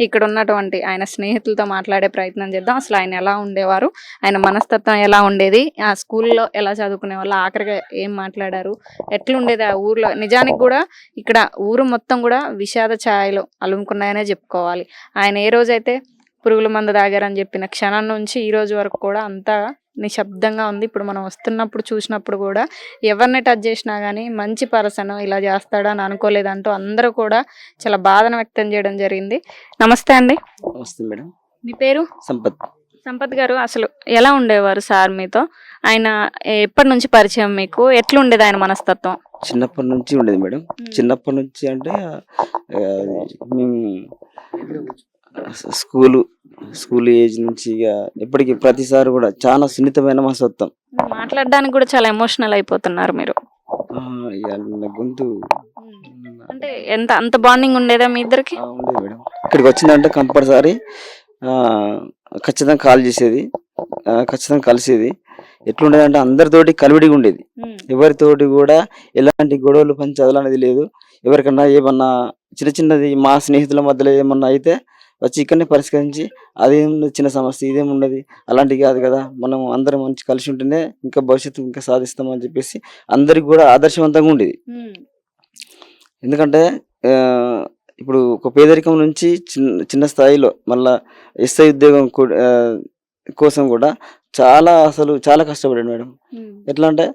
ఇక్కడ ఉన్నటువంటి ఆయన స్నేహితులతో మాట్లాడే ప్రయత్నం చేద్దాం. అసలు ఆయన ఎలా ఉండేవారు? ఆయన మనస్తత్వం ఎలా ఉండేది? ఆ స్కూల్లో ఎలా చదువుకునే వాళ్ళు? ఆఖరిగా ఏం మాట్లాడారు? ఎట్లుండేది ఆ ఊర్లో? నిజానికి కూడా ఇక్కడ ఊరు మొత్తం కూడా విషాద ఛాయలు అలుముకున్నాయనే చెప్పుకోవాలి. ఆయన ఏ రోజైతే పురుగుల మందు తాగారని చెప్పిన క్షణం నుంచి ఈ రోజు వరకు కూడా అంతా నిశ్శబ్దంగా ఉంది. ఇప్పుడు మనం వస్తున్నప్పుడు చూసినప్పుడు కూడా ఎవరిని టచ్ చేసినా కానీ మంచి పర్సన్ ఇలా చేస్తాడని అనుకోలేదంటూ అందరూ కూడా చాలా బాధను వ్యక్తం చేయడం జరిగింది. నమస్తే అండి. వస్తుంది మేడం. మీ పేరు? సంపత్. సంపత్ గారు అసలు ఎలా ఉండేవారు సార్ మీతో? ఆయన ఎప్పటి నుంచి పరిచయం మీకు? ఎట్లుండేది ఆయన మనస్తత్వం? చిన్నప్పటి నుంచి ఉండేది మేడం. చిన్నప్పటి నుంచి అంటే మేము స్కూలు స్కూల్ ఏజ్ నుంచి ఇక ఎప్పటికీ ప్రతిసారి కూడా చాలా సున్నితమైన మనస్తత్వం మాట్లాడడానికి కూడా చాలా ఎమోషనల్ అయిపోతున్నారు మీరు. ఆ, ఇక నా గొంతు అంటే ఎంత అంత బాండింగ్ ఉండేదా మీ ఇద్దరికి? ఆ, ఉండేది మేడం. ఇక్కడికి వచ్చిందంటే కంపల్సరీ ఖచ్చితంగా కాల్ చేసేది ఆ, ఖచ్చితంగా కలిసేది. ఎట్లుండేదంటే అందరితోటి కలివిడిగా ఉండేది. ఎవరితోటి కూడా ఎలాంటి గొడవలు పంచాలు అనేది లేదు. ఎవరికన్నా ఏమన్నా చిన్న చిన్నది మా స్నేహితుల మధ్యలో ఏమన్నా అయితే వచ్చి ఇక్కడనే పరిష్కరించి అదేం చిన్న సమస్య ఇదేం ఉండదు. అలాంటివి కాదు కదా మనం అందరం మంచి కలిసి ఉంటేనే ఇంకా భవిష్యత్తు ఇంకా సాధిస్తామని చెప్పేసి అందరికి కూడా ఆదర్శవంతంగా ఉండేది. ఎందుకంటే ఇప్పుడు ఒక పేదరికం నుంచి చిన్న చిన్న స్థాయిలో మళ్ళా ఎస్ఐ ఉద్యోగం కోసం కూడా చాలా అసలు చాలా కష్టపడాడు మేడం. ఎట్లా అంటే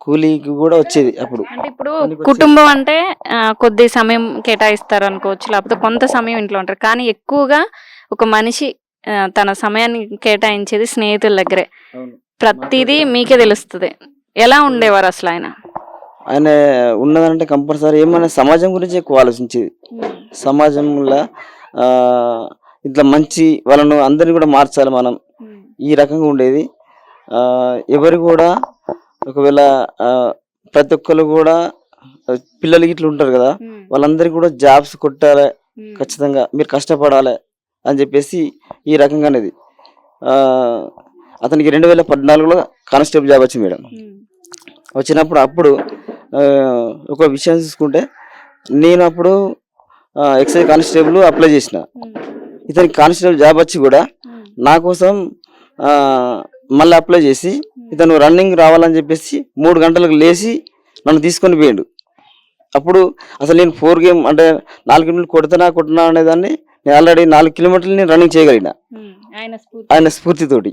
కూలీకి కూడా వచ్చేది అప్పుడు. అంటే ఇప్పుడు కుటుంబం అంటే కొద్ది సమయం కేటాయిస్తారు అనుకోవచ్చు లేకపోతే కొంత సమయం ఇంట్లో ఉంటారు. కానీ ఎక్కువగా ఒక మనిషి తన సమయాన్ని కేటాయించేది స్నేహితుల దగ్గరే. ప్రతిదీ మీకే తెలుస్తుంది. ఎలా ఉండేవారు అసలు ఆయన? ఆయన ఉన్నదంటే కంపల్సరీ ఏమైనా సమాజం గురించి ఎక్కువ ఆలోచించేది. సమాజంలో ఇట్లా మంచి వాళ్ళను అందరిని కూడా మార్చాలి మనం. ఈ రకంగా ఉండేది. ఆ, ఎవరు కూడా ఒకవేళ ప్రతి ఒక్కరు కూడా పిల్లలు ఇట్లా ఉంటారు కదా వాళ్ళందరికీ కూడా జాబ్స్ కొట్టాలి ఖచ్చితంగా. మీరు కష్టపడాలి అని చెప్పేసి ఈ రకంగా అనేది. అతనికి రెండు వేల పద్నాలుగులో కానిస్టేబుల్ జాబ్ వచ్చింది మేడం. వచ్చినప్పుడు అప్పుడు ఒక విషయం చూసుకుంటే నేను అప్పుడు ఎక్సైజ్ కానిస్టేబుల్ అప్లై చేసిన. ఇతనికి కానిస్టేబుల్ జాబ్ వచ్చి కూడా నా కోసం మళ్ళీ అప్లై చేసి ఇతను రన్నింగ్ రావాలని చెప్పేసి మూడు గంటలకు లేచి నన్ను తీసుకొని పోయిండు. అప్పుడు అసలు నేను ఫోర్ గేమ్ అంటే నాలుగు కిలోమీటర్లు కొడుతున్నా కొట్టినా అనేదాన్ని నేను ఆల్రెడీ నాలుగు కిలోమీటర్లు నేను రన్నింగ్ చేయగలిగిన. ఆయన స్ఫూర్తి. ఆయన స్ఫూర్తితోటి.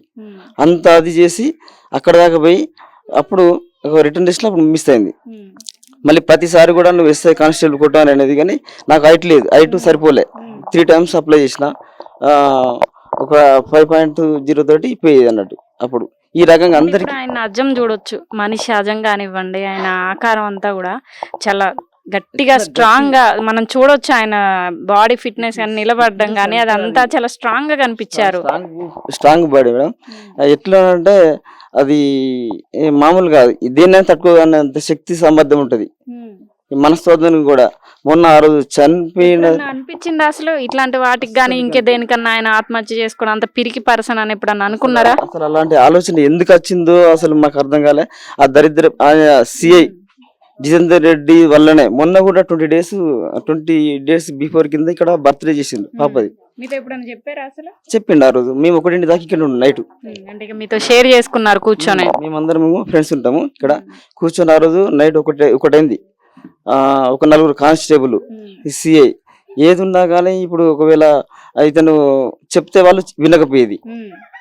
అంత అది చేసి అక్కడ దాకా పోయి అప్పుడు ఒక రిటర్న్ టెస్ట్లో అప్పుడు మిస్ అయింది. మళ్ళీ ప్రతిసారి కూడా నువ్వు ఎస్ఐ కానిస్టేబుల్ కొట్టాను అనేది కానీ నాకు హైట్ లేదు. హైట్ సరిపోలే. త్రీ టైమ్స్ అప్లై చేసిన. ఒక ఫైవ్ పాయింట్ జీరో తోటి పోయేది అన్నట్టు అప్పుడు. ఈ రకంగా అందరికి ఆయన అజ్జం చూడొచ్చు. మనిషి అజం కానివ్వండి ఆయన ఆకారం అంతా కూడా చాలా గట్టిగా స్ట్రాంగ్గా మనం చూడొచ్చు ఆయన బాడీ ఫిట్నెస్ కానీ నిలబడడం కానీ అదంతా చాలా స్ట్రాంగ్గా కనిపించారు. Strong body madam. అది ఎట్లా అంటే అది మామూలు కాదు. దేన్నైనా తట్టుకోగలంత శక్తి సామర్థ్యం ఉంటది. ఈ మనస్తత్వానికి కూడా మొన్న ఆ రోజు చనిపోయిన అనిపించింది అసలు? ఇట్లాంటి వాటికి కానీ ఇంకే దేనికన్నా ఆయన ఆత్మహత్య చేసుకోవడం అంత పిరికి పర్సన్ అని ఎప్పుడన్నా అనుకున్నారా? అసలు అలాంటి ఆలోచన ఎందుకు వచ్చిందో అసలు మాకు అర్థం కాలే. ఆ దరిద్ర సిఐ జితేందర్ రెడ్డి వల్లనే మొన్న కూడా twenty days twenty days before కింద ఇక్కడ బర్త్డే చేసిండు పాపది. మీతో ఎప్పుడన్నా చెప్పారా అసలు? చెప్పిండు ఆ రోజు. మేము ఒకటింటి దాకా ఇక్కడ నైట్. అంటే మీతో షేర్ చేసుకున్నారు కూర్చొని. మేమందరం ఫ్రెండ్స్ ఉంటాము ఇక్కడ. కూర్చొని ఆ రోజు నైట్ ఒకటే ఒకటైంది. ఒక నలుగురు కానిస్టేబుల్ సిఐ ఏది ఉన్నా కానీ ఇప్పుడు ఒకవేళ ఇతను చెప్తే వాళ్ళు వినకపోయేది.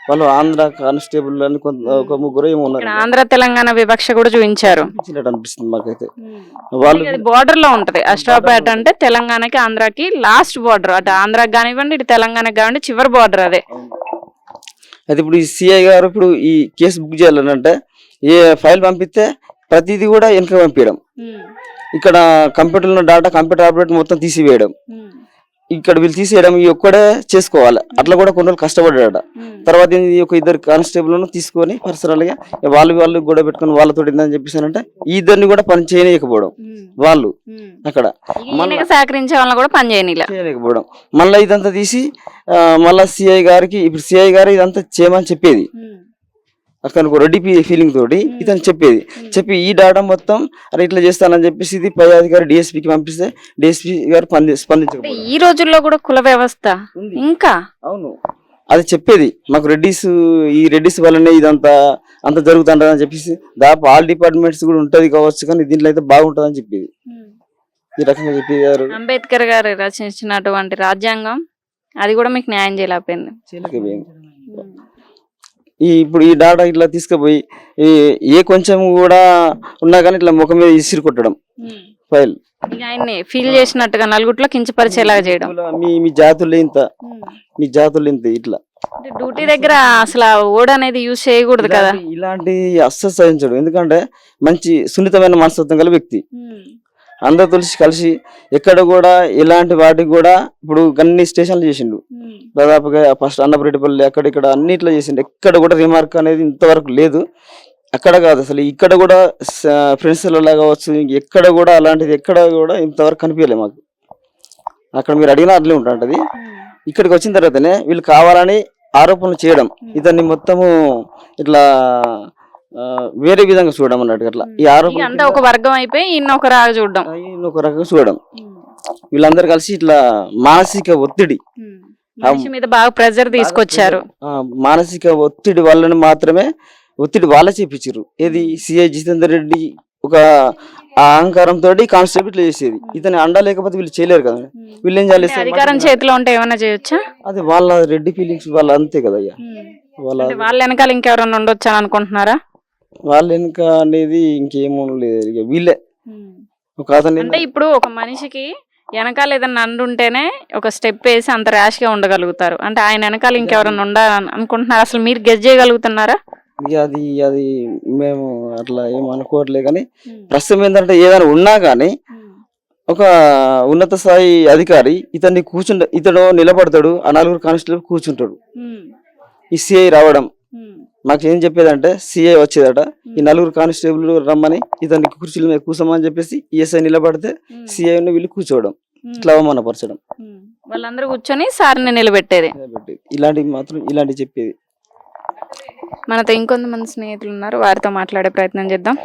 వాళ్ళు ఆంధ్ర కానిస్టేబుల్ అని కొంత ఒక ముగ్గురు ఏమో ఉన్నారు. ఆంధ్ర తెలంగాణ వివక్ష కూడా చూపించారు. అనిపిస్తుంది మాకైతే. వాళ్ళు అది బార్డర్లో ఉంటది. అష్టాపేట అంటే తెలంగాణకి ఆంధ్రాకి లాస్ట్ బార్డర్ అటు ఆంధ్రాకి కానివ్వండి ఇటు తెలంగాణకి కానివ్వండి చివరి బార్డర్ అదే. అయితే ఇప్పుడు ఈ సిఐ గారు ఇప్పుడు ఈ కేసు బుక్ చేయాలనంటే ఏ ఫైల్ పంపిస్తే ప్రతిదీ కూడా వెనక పంపించడం ఇక్కడ కంప్యూటర్లో డాటా కంప్యూటర్ ఆపరేటర్ మొత్తం తీసివేయడం. ఇక్కడ వీళ్ళు తీసేయడం ఈ ఒక్కడే చేసుకోవాలి. అట్లా కూడా కొన్ని రోజులు కష్టపడ్డాడు తర్వాత ఏంది ఒక ఇద్దరు కానిస్టేబుల్ తీసుకొని పర్సనల్గా వాళ్ళు వాళ్ళు గొడవ పెట్టుకొని వాళ్ళతో ఏందని చెప్పేసానంటే ఈ ఇద్దరిని కూడా పని చేయలేకపోవడం వాళ్ళు అక్కడ. ఈయనకి సహకరించే వాళ్ళని కూడా పని చేయనిలా చేయలేకపోవడం మళ్ళీ ఇదంతా తీసి మళ్ళా సిఐ గారికి ఇప్పుడు సిఐ గారు ఇదంతా చేయమని చెప్పేది. అతనికి రెడ్డి ఫీలింగ్ తోటి ఇతను చెప్పేది. చెప్పి ఈ డాటా మొత్తం అరే ఇట్లా చేస్తానని చెప్పేసి ఇది పై అధికారి డిఎస్పీకి పంపిస్తే డిఎస్పీ గారు స్పంది అంటే స్పందించకపోతే ఈ రోజుల్లో కూడా కుల వ్యవస్థ ఇంకా? అవును. అది చెప్పేది. మాకు రెడ్డిస్ ఈ రెడ్డిస్ వల్లనే ఇదంతా అంత జరుగుతుంటదని చెప్పేసి దాదాపు ఆల్ డిపార్ట్మెంట్స్ కూడా ఉంటది కావచ్చు కానీ దీంట్లో అయితే బాగుంటదని చెప్పేది. ఈ రకంగా చెప్పేవారు. అంబేద్కర్ గారు రచించినటువంటి రాజ్యాంగం అది కూడా మీకు న్యాయం చేయలేకపోయింది. చేయలేకపోయింది. ఈ ఇప్పుడు ఈ డాటా ఇట్లా తీసుకుపోయి ఏ కొంచెం కూడా ఉన్నా కానీ ఇట్లా ముఖం మీద ఇసిరి కొట్టడం ఫైల్. ఆయన్ని ఫీల్ చేసినట్టుగా నలుగుట్లో కించపరిచేలాగా చేయడం. మీ మీ జాతుల్లో ఇంత. మీ జాతుల్లో ఇంత ఇట్లా. డ్యూటీ దగ్గర అసలు ఓడ్ అనేది యూజ్ చేయకూడదు కదా. ఇలాంటి- ఇలాంటి అస్సలు సహించడు. ఎందుకంటే మంచి సున్నితమైన మనస్తత్వం గల వ్యక్తి. అందరు తులసి కలిసి ఎక్కడ కూడా ఇలాంటి వాటికి కూడా ఇప్పుడు అన్ని స్టేషన్లు చేసిండు. దాదాపుగా ఫస్ట్ అన్నపరెడ్డిపల్లి అక్కడ ఇక్కడ అన్నిట్లో చేసిండు. ఎక్కడ కూడా రిమార్క్ అనేది ఇంతవరకు లేదు. అక్కడ కాదు అసలు ఇక్కడ కూడా ఫ్రెండ్స్ కావచ్చు ఎక్కడ కూడా అలాంటిది ఎక్కడ కూడా ఇంతవరకు కనిపించలే మాకు. అక్కడ మీరు అడిగినా అట్లే ఉంటుంటది. ఇక్కడికి వచ్చిన తర్వాతనే వీళ్ళు కావాలని ఆరోపణలు చేయడం. ఇతన్ని మొత్తము ఇట్లా వేరే విధంగా చూడడం అన్నట్టు అట్లా. ఈ ఆరోపణ ఒక వర్గం అయిపోయి ఇన్న ఒక రాగా చూడడం. ఒక రకంగా చూడడం. వీళ్ళందరూ కలిసి ఇట్లా మానసిక ఒత్తిడి. మనిషి మీద బాగా ప్రెజర్ తీసుకొచ్చారు. మానసిక ఒత్తిడి వల్లని మాత్రమే ఒత్తిడి వాళ్ళే చేపించారు ఏది సిఐ జితేందర్ రెడ్డి ఒక ఆ అహంకారం తోటి కానిస్టేబుల్ ఇట్లా చేసేది. ఇతని అండ లేకపోతే వీళ్ళు చేయలేరు కదా. వీళ్ళు ఏం చేయాలి అంటే అధికారం చేతిలో ఉంటే ఏమైనా చేయొచ్చా? అది వాళ్ళ రెడ్డి ఫీలింగ్స్ వాళ్ళ అంతే కదా అయ్యా. వాళ్ళ వాళ్ళ వెనకాల ఇంకెవరైనా ఉండొచ్చు అని అనుకుంటున్నారా? వాళ్ళ వెనుక అనేది ఇంకేమో లేదు. ఇక వీళ్ళే. ఒక అతను అంటే ఇప్పుడు ఒక మనిషికి వెనకాల ఏదైనా అండుంటేనే ఒక స్టెప్ వేసి అంత ర్యాష్గా ఉండగలుగుతారు. అంటే ఆయన వెనకాల ఇంకెవరైనా ఉండాలని అనుకుంటున్నారు? అసలు మీరు గెస్ చేయగలుగుతున్నారా? ఇక అది అది మేము అట్లా ఏం అనుకోవట్లే కానీ ప్రస్తుతం ఏంటంటే ఏదైనా ఉన్నా కానీ ఒక ఉన్నత స్థాయి అధికారి ఇతన్ని కూర్చుంట ఇతడు నిలబడతాడు ఆ నలుగురు కానిస్టేబుల్ కూర్చుంటాడు ఈ సిఐ రావడం మాకు ఏం చెప్పేదంటే సిఐ వచ్చేదట. ఈ నలుగురు కానిస్టేబుల్ రమ్మని ఇతన్ని కుర్చీల మీద కూర్చోమని చెప్పేసి ఈఎస్ఐ నిలబడితే సిఐ వీళ్ళు కూర్చోవడం ఇట్లా అవమానపరచడం. వాళ్ళందరూ కూర్చొని సార్ని నిలబెట్టేది. ఇలాంటివి మాత్రం ఇలాంటివి చెప్పేది. మనతో ఇంకొంతమంది స్నేహితులు ఉన్నారు వారితో మాట్లాడే ప్రయత్నం చేద్దాం.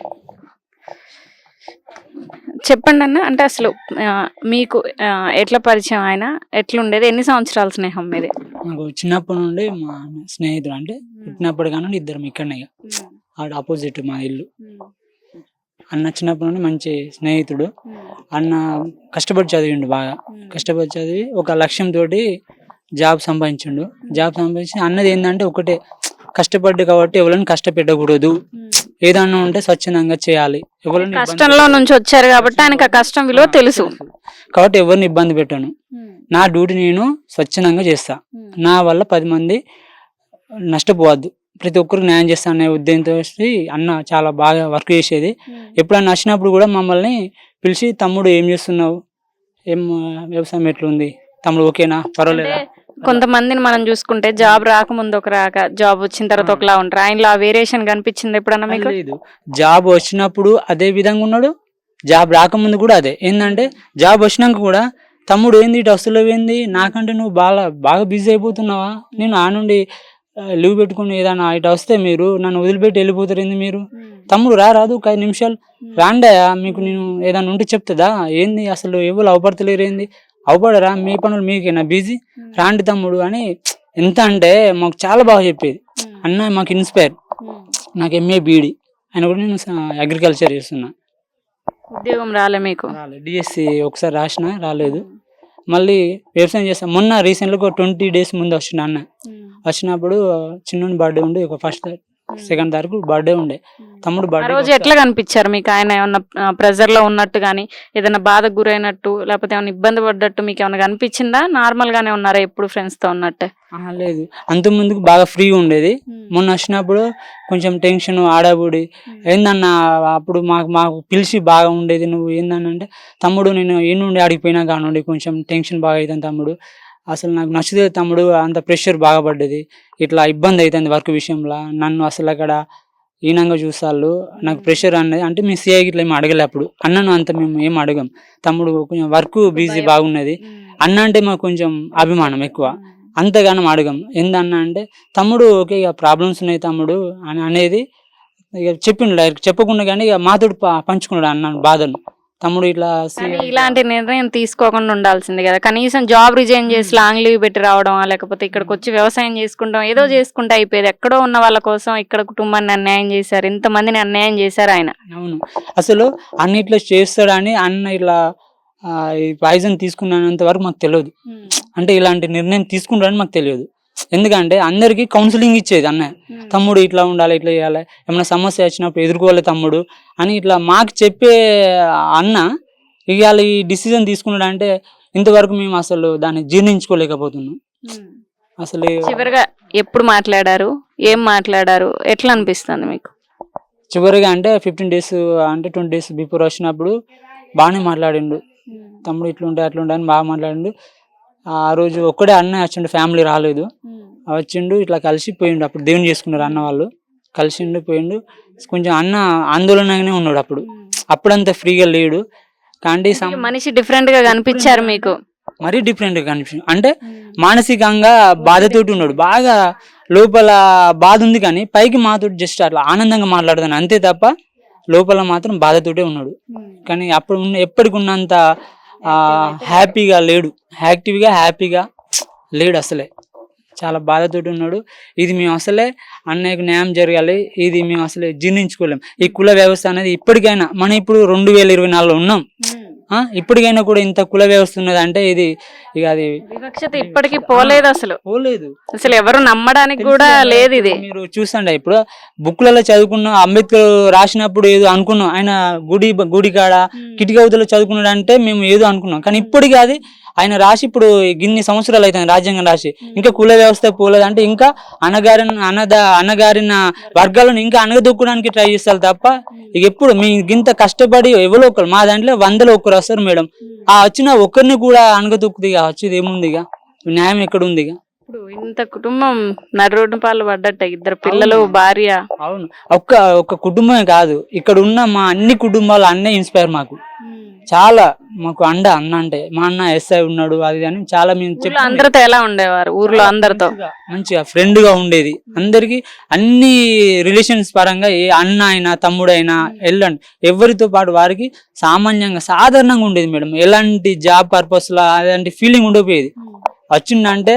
చెప్పండి అన్న అంటే అసలు మీకు ఎట్లా పరిచయం ఆయన? ఎట్లుండేది? ఎన్ని సంవత్సరాల స్నేహం మీది? నాకు చిన్నప్పటి నుండి మా స్నేహితుడు అంటే పుట్టినప్పటి కానీ ఇద్దరం ఇక్కడనే ఇక. ఆడ ఆపోజిట్ మా ఇల్లు. అన్న చిన్నప్పటి నుండి మంచి స్నేహితుడు. అన్న కష్టపడి చదివిండు బాగా. కష్టపడి చదివి ఒక లక్ష్యంతో జాబ్ సంపాదించిండు. జాబ్ సంపాదించి అన్నది ఏంటంటే ఒకటే కష్టపడ్డు కాబట్టి ఎవరిని కష్టపెట్టకూడదు. ఏదన్నా ఉంటే స్వచ్ఛందంగా చేయాలి. ఎవరిని కష్టంలో నుంచి వచ్చారు కాబట్టి ఆయనకు ఆ కష్టం విలువ తెలుసు. కాబట్టి ఎవరిని ఇబ్బంది పెట్టాను. నా డ్యూటీ నేను స్వచ్ఛందంగా చేస్తా. నా వల్ల పది మంది నష్టపోవద్దు. ప్రతి ఒక్కరికి న్యాయం చేస్తా అనే ఉద్దేశంతో అన్న చాలా బాగా వర్క్ చేసేది. ఎప్పుడన్నా నచ్చినప్పుడు కూడా మమ్మల్ని పిలిచి తమ్ముడు ఏం చేస్తున్నావు? ఏం వ్యవసాయం ఎట్లుంది? తమ్ముడు ఓకేనా? పర్వాలేదా? కొంతమందిని మనం చూసుకుంటే జాబ్ రాకముందు ఒక రాక జాబ్ వచ్చిన తర్వాత ఒకలా ఉంటారు. ఆయనలో ఆ వేరియేషన్ కనిపించింది ఎప్పుడన్నా మీకు? లేదు. జాబ్ వచ్చినప్పుడు అదే విధంగా ఉన్నాడు. జాబ్ రాకముందు కూడా అదే. ఏంటంటే జాబ్ వచ్చినాక కూడా తమ్ముడు ఏంది ఇటు వస్తువులు ఏంది నాకంటే నువ్వు బాగా బాగా బిజీ అయిపోతున్నావా? నేను ఆ నుండి లీవ్ పెట్టుకుని ఏదైనా ఇటు వస్తే మీరు నన్ను వదిలిపెట్టి వెళ్ళిపోతారు ఏంది మీరు? తమ్ముడు రా రాదు ఒక ఐదు నిమిషాలు. రాండయా మీకు నేను ఏదైనా ఉంటే చెప్తుందా? ఏంది అసలు ఎవరు అవపడతలేరు ఏంది? అవపడరా మీ పనులు మీకేనా? బిజీ? రాండి తమ్ముడు అని ఎంత అంటే మాకు చాలా బాగా చెప్పేది. అన్న మాకు ఇన్స్పైర్. నాకు ఎంఏ బీఈడి ఆయన కూడా నేను అగ్రికల్చర్ చేస్తున్నా. ఉద్యోగం రాలే మీకు? రాలేదు డిఎస్సి ఒకసారి రాసిన రాలేదు. మళ్ళీ వ్యవసాయం చేస్తాను మొన్న రీసెంట్గా ఒక ట్వంటీ డేస్ ముందు వచ్చిన అన్న. వచ్చినప్పుడు చిన్న బర్త్డే ఉండే ఒక ఫస్ట్ సెకండ్ తారీఖు బర్త్డే ఉండే. తమ్ముడు ఆ బర్త్డే రోజు ఎట్లా కనిపించారు? మీకు ఆయన ఏమన్నా ప్రెజర్లో ఉన్నట్టు గానీ ఏదైనా బాధకు గురైనట్టు లేకపోతే ఏమైనా ఇబ్బంది పడ్డట్టు మీకు ఏమైనా కనిపించిందా? నార్మల్ గానే ఉన్నారా ఎప్పుడు ఫ్రెండ్స్తో ఉన్నట్టే? లేదు. అంత ముందుకు బాగా ఫ్రీగా ఉండేది. మొన్న వచ్చినప్పుడు కొంచెం టెన్షన్ ఆడబుడి. ఏందన్నా అప్పుడు మాకు మాకు పిలిచి బాగా ఉండేది నువ్వు ఏందన్నా అంటే తమ్ముడు నేను ఏ నుండి ఆడిపోయినా కానుండి కొంచెం టెన్షన్ బాగా అవుతుంది తమ్ముడు. అసలు నాకు నచ్చుతుంది తమ్ముడు అంత ప్రెషర్ బాగా పడ్డది. ఇట్లా ఇబ్బంది అవుతుంది వర్క్ విషయంలో. నన్ను అసలు అక్కడ ఈనంగా చూస్తాళ్ళు. నాకు ప్రెషర్ అనేది అంటే మీ సిఐ ఇట్లా ఏం అడగలే అప్పుడు. అన్నను అంత మేము ఏం అడగం. తమ్ముడు కొంచెం వర్క్ బిజీ బాగున్నది. అన్న అంటే మాకు కొంచెం అభిమానం ఎక్కువ. అంతగానం అడగం. ఏందన్నా అంటే తమ్ముడు ఓకే ఇక ప్రాబ్లమ్స్ ఉన్నాయి తమ్ముడు అని అనేది ఇక చెప్పిండు చెప్పకుండా కానీ ఇక మాతోడు ప- పంచుకున్నాడు అన్న బాధను. తమ్ముడు ఇట్లా కానీ ఇలాంటి నిర్ణయం తీసుకోకుండా ఉండాల్సింది కదా. కనీసం జాబ్ రిజైన్ చేసి లాంగ్ లీవ్ పెట్టి రావడం లేకపోతే ఇక్కడికి వచ్చి వ్యవసాయం చేసుకుంటాం ఏదో చేసుకుంటే అయిపోయేది. ఎక్కడో ఉన్న వాళ్ళ కోసం ఇక్కడ కుటుంబాన్ని అన్యాయం చేశారు ఇంతమందిని అన్యాయం చేశారు ఆయన. అవును. అసలు అన్న ఇట్లా చేస్తాడని అన్న ఇట్లా ఈ పాయిజన్ తీసుకున్నంత వరకు మాకు తెలియదు. అంటే ఇలాంటి నిర్ణయం తీసుకుంటాడని మాకు తెలియదు. ఎందుకంటే అందరికి కౌన్సిలింగ్ ఇచ్చేది అన్న. తమ్ముడు ఇట్లా ఉండాలి ఇట్లా చేయాలి. ఏమైనా సమస్య వచ్చినప్పుడు ఎదుర్కోవాలి తమ్ముడు అని ఇట్లా మాకు చెప్పే అన్న ఇవాళ ఈ డిసిజన్ తీసుకున్నాడు అంటే ఇంతవరకు మేము అసలు దాన్ని జీర్ణించుకోలేకపోతున్నాం. అసలు చివరిగా ఎప్పుడు మాట్లాడారు? ఏం మాట్లాడారు? ఎట్లా అనిపిస్తుంది మీకు? చివరిగా అంటే ఫిఫ్టీన్ డేస్ అంటే ట్వంటీ డేస్ బిఫోర్ వచ్చినప్పుడు బాగానే మాట్లాడిండు. తమ్ముడు ఇట్లుంటే అట్లుంటే అని బాగా మాట్లాడిండు. ఆ రోజు ఒక్కడే అన్న వచ్చిండు ఫ్యామిలీ రాలేదు. వచ్చిండు ఇట్లా కలిసి పోయిండు అప్పుడు దేవుని చేసుకున్నారు అన్న వాళ్ళు. కలిసిండు పోయిండు. కొంచెం అన్న ఆందోళనగానే ఉన్నాడు అప్పుడు. అప్పుడంత ఫ్రీగా లేడు. కానీ మనిషి డిఫరెంట్గా కనిపించారు మీకు? మరీ డిఫరెంట్గా కనిపించింది. అంటే మానసికంగా బాధతోటి ఉన్నాడు. బాగా లోపల బాధ ఉంది కానీ పైకి మాతో జస్ట్ అట్లా ఆనందంగా మాట్లాడతాను. అంతే తప్ప లోపల మాత్రం బాధతోటే ఉన్నాడు. కానీ అప్పుడు ఉన్న ఎప్పటికి ఉన్నంత ఆ, హ్యాపీగా లేడు. యాక్టివ్గా హ్యాపీగా లేడు అసలే. చాలా బాధతోటి ఉన్నాడు. ఇది మేము అసలే అన్నయ్యకు న్యాయం జరగాలి. ఇది మేము అసలే జీర్ణించుకోలేం. ఈ కుల వ్యవస్థ అనేది ఇప్పటికైనా మనం ఇప్పుడు రెండు వేల ఇరవై నాలుగులో ఉన్నాం. ఇప్పటికైనా కూడా ఇంత కుల వ్యవస్థ ఉన్నది అంటే ఇది ఇక అది వివక్షత ఇప్పటికీ పోలేదు అసలు. పోలేదు. అసలు ఎవరు నమ్మడానికి కూడా లేదు ఇది. మీరు చూసండి ఇప్పుడు బుక్లలో చదువుకున్న అంబేద్కర్ రాసినప్పుడు ఏదో అనుకున్నాం. ఆయన గుడి గుడి కాడ కిటికవతలో చదువుకున్నాడు అంటే మేము ఏదో అనుకున్నాం. కానీ ఇప్పటికీ అది ఆయన రాసి ఇప్పుడు గిన్ని సంవత్సరాలు అవుతుంది రాజ్యాంగం రాసి ఇంకా కుల వ్యవస్థ పోలేదు అంటే ఇంకా అనగారిన అనద అనగారిన వర్గాలను ఇంకా అనగదొక్కడానికి ట్రై చేస్తారు తప్ప ఇక ఎప్పుడు మీ గింత కష్టపడి ఎవరో ఒకరు మా దాంట్లో వందలో ఒకరు వస్తారు మేడం. ఆ వచ్చిన ఒక్కరిని కూడా అనగదొక్కుది ఇక వచ్చేది ఏముంది ఇక? న్యాయం ఎక్కడ ఉంది ఇక? ఇప్పుడు ఇంత కుటుంబం నర్రోడ్డు పాలు పడ్డట్ట ఇద్దరు పిల్లలు భార్య. అవును. ఒక్క ఒక్క కుటుంబమే కాదు. ఇక్కడ ఉన్న మా అన్ని కుటుంబాలు అన్నే ఇన్స్పైర్ మాకు. చాలా మాకు అండ అన్న అంటే మా అన్న ఎస్ఐ ఉన్నాడు అది అని చాలా మేము ఊర్లో. అందరితో ఎలా ఉండేవారు? ఊర్లో అందరితో? మంచిగా- ఫ్రెండ్గా ఉండేది. అందరికి అన్ని రిలేషన్స్ పరంగా ఏ అన్న అయినా తమ్ముడు అయినా వెళ్ళండి ఎవరితో పాటు వారికి సామాన్యంగా సాధారణంగా ఉండేది మేడం. ఎలాంటి జాబ్ పర్పస్ లా అలాంటి ఫీలింగ్ ఉండకపోయేది. వచ్చిందంటే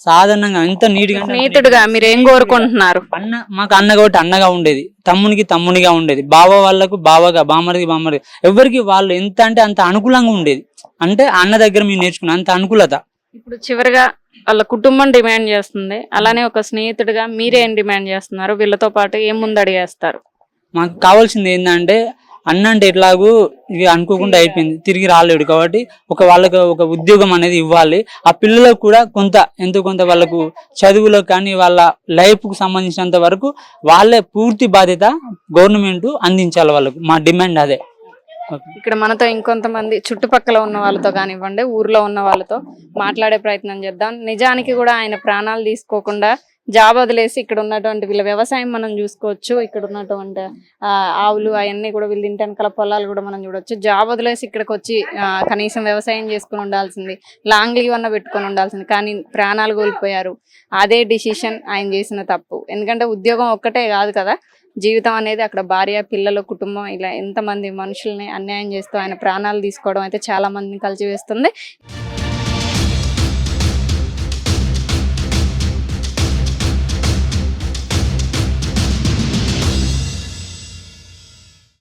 సాధారణంగా ఎంత నీట్గా అంటే అంత స్నేహితుడుగా మీరు ఏం కోరుకుంటున్నారు? అన్న మాకు అన్న కాబట్టి అన్నగా ఉండేది. తమ్మునికి తమ్మునిగా ఉండేది. బావ వాళ్ళకు బావగా బామరిది బామరిది ఎవరికి వాళ్ళు ఎంత అంటే అంత అనుకూలంగా ఉండేది. అంటే అన్న దగ్గర మేము నేర్చుకున్నాం అంత అనుకూలత. ఇప్పుడు చివరిగా వాళ్ళ కుటుంబం డిమాండ్ చేస్తుంది. అలానే ఒక స్నేహితుడిగా మీరేం డిమాండ్ చేస్తున్నారు? వీళ్ళతో పాటు ఏం ముందు అడిగేస్తారు మాకు కావాల్సింది ఏంటంటే అన్న అంటే ఎట్లాగూ ఇక అనుకోకుండా అయిపోయింది. తిరిగి రాలేడు కాబట్టి ఒక వాళ్ళకు ఒక ఉద్యోగం అనేది ఇవ్వాలి. ఆ పిల్లలకు కూడా కొంత ఎంతో కొంత వాళ్ళకు చదువులో కానీ వాళ్ళ లైఫ్కు సంబంధించినంత వరకు వాళ్ళే పూర్తి బాధ్యత గవర్నమెంట్ అందించాలి వాళ్ళకు. మా డిమాండ్ అదే. ఇక్కడ మనతో ఇంకొంతమంది చుట్టుపక్కల ఉన్న వాళ్ళతో కానివ్వండి ఊర్లో ఉన్న వాళ్ళతో మాట్లాడే ప్రయత్నం చేద్దాం. నిజానికి కూడా ఆయన ప్రాణాలు తీసుకోకుండా జాబ్ వదిలేసి ఇక్కడ ఉన్నటువంటి వీళ్ళ వ్యవసాయం మనం చూసుకోవచ్చు. ఇక్కడ ఉన్నటువంటి ఆవులు అవన్నీ కూడా వీళ్ళు ఇంటి వెనకాల పొలాలు కూడా మనం చూడొచ్చు. జాబ్ వదిలేసి ఇక్కడికి వచ్చి కనీసం వ్యవసాయం చేసుకుని ఉండాల్సింది. లాంగ్ లీవ్ అన్న పెట్టుకొని ఉండాల్సింది. కానీ ప్రాణాలు కోల్పోయారు. అదే డిసిషన్ ఆయన చేసిన తప్పు. ఎందుకంటే ఉద్యోగం ఒక్కటే కాదు కదా. జీవితం అనేది అక్కడ భార్య పిల్లలు కుటుంబం ఇలా ఎంతమంది మనుషుల్ని అన్యాయం చేస్తూ ఆయన ప్రాణాలు తీసుకోవడం అయితే చాలా మందిని కలిసి వేస్తుంది